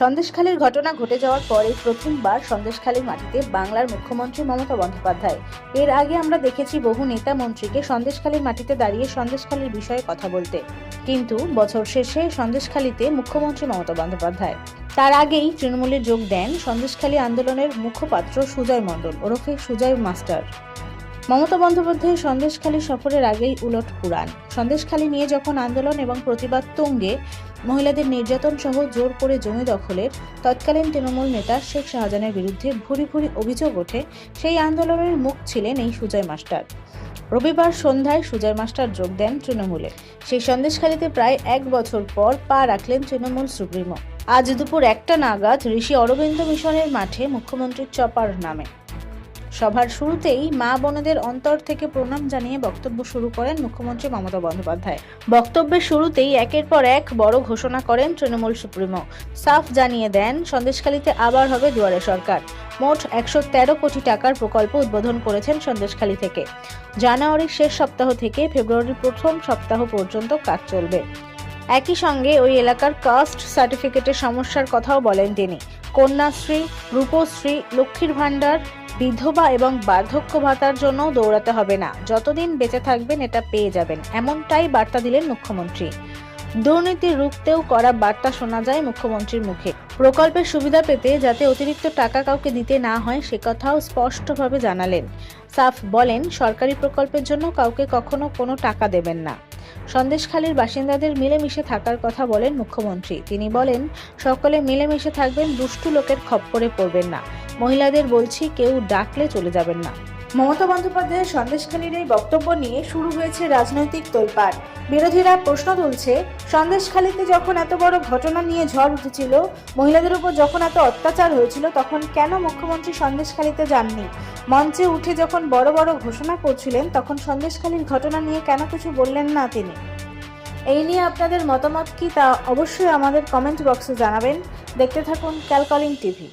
সন্দেশখালীর ঘটনা ঘটে যাওয়ার পরে প্রথমবার সন্দেশখালীর মাটিতে বাংলার মুখ্যমন্ত্রী মমতা বন্দ্যোপাধ্যায়। এর আগে আমরা দেখেছি বহু নেতা মন্ত্রীকে সন্দেশখালীর মাটিতে দাঁড়িয়ে সন্দেশখালীর বিষয়ে কথা বলতে। কিন্তু বছর শেষে সন্দেশখালীতে মুখ্যমন্ত্রী মমতা বন্দ্যোপাধ্যায়। তার আগেই তৃণমূলে যোগ দেন সন্দেশখালী আন্দোলনের মুখপাত্র সুজয় মণ্ডল, ওরফে সুজয় মাস্টার। মমতা বন্দ্যোপাধ্যায় সন্দেশখালী সফরের আগেই উলট পুরাণ। সন্দেশখালী নিয়ে যখন আন্দোলন এবং প্রতিবাদ তুঙ্গে, মহিলাদের নির্যাতন সহ জোর করে জমি দখলের, তৎকালীন তৃণমূল নেতা শেখ শাহজাহানের বিরুদ্ধে ভুরি ভুরি অভিযোগ ওঠে, সেই আন্দোলনের মুখ ছিলেন এই সুজয় মাস্টার। রবিবার সন্ধ্যায় সুজয় মাস্টার যোগ দেন তৃণমূলে। সেই সন্দেশখালীতে প্রায় এক বছর পর পা রাখলেন তৃণমূল সুপ্রিমো। আজ দুপুর একটা নাগাদ ঋষি অরবিন্দ মিশনের মাঠে মুখ্যমন্ত্রীর চপার নামে। সভার শুরুতেই মা বোনদের অন্তর থেকে প্রণাম জানিয়ে বক্তব্য শুরু করেন মুখ্যমন্ত্রী মমতা বন্দ্যোপাধ্যায়। বক্তব্যের শুরুতেই একের পর এক বড় ঘোষণা করেন তৃণমূল সুপ্রিমো। সাফ জানিয়ে দেন, সন্দেশখালীতে আবার হবে দুয়ারে সরকার। মোট একশো তেরো কোটি টাকার প্রকল্প উদ্বোধন করেছেন সন্দেশখালী থেকে। জানুয়ারির শেষ সপ্তাহ থেকে ফেব্রুয়ারির প্রথম সপ্তাহ পর্যন্ত কাজ চলবে। একই সঙ্গে ওই এলাকার কাস্ট সার্টিফিকেটের সমস্যার কথাও বলেন তিনি। কন্যাশ্রী, রূপশ্রী, লক্ষ্মীর ভাণ্ডার বিধবা এবং বার্ধক্য ভাতার জন্য দৌড়াতে হবে না। যতদিন বেঁচে থাকবেন, এটা পেয়ে যাবেন। এমনটাই বার্তা দিলেন মুখ্যমন্ত্রী। দুর্নীতি রুখতেও করা বার্তা শোনা যায় মুখ্যমন্ত্রীর মুখে। প্রকল্পের সুবিধা পেতে যাতে অতিরিক্ত টাকা কাউকে দিতে না হয়, সে কথাও স্পষ্টভাবে জানালেন। সাফ বলেন, সরকারি প্রকল্পের জন্য কাউকে কখনো কোনো টাকা দেবেন না। সন্দেশখালীর বাসিন্দাদের মিলেমিশে থাকার কথা বলেন মুখ্যমন্ত্রী। তিনি বলেন, সকলে মিলেমিশে থাকবেন, দুষ্টু লোকের খপ্পরে পড়বেন না। মহিলাদের বলছি, কেউ ডাকলে চলে যাবেন না। মমতা বন্দ্যোপাধ্যায়ের সন্দেশখালীর এই বক্তব্য নিয়ে শুরু হয়েছে রাজনৈতিক তোলপাড়। বিরোধীরা প্রশ্ন তুলছে, সন্দেশখালীতে যখন এত বড় ঘটনা নিয়ে ঝড় উঠেছিল, মহিলাদের উপর যখন এত অত্যাচার হয়েছিল, তখন কেন মুখ্যমন্ত্রী সন্দেশখালীতে যাননি? মঞ্চে উঠে যখন বড় বড় ঘোষণা করছিলেন, তখন সন্দেশখালীর ঘটনা নিয়ে কেন কিছু বললেন না তিনি? এই নিয়ে আপনাদের মতামত কি তা অবশ্যই আমাদের কমেন্ট বক্সে জানাবেন। দেখতে থাকুন ক্যালকলিং টিভি।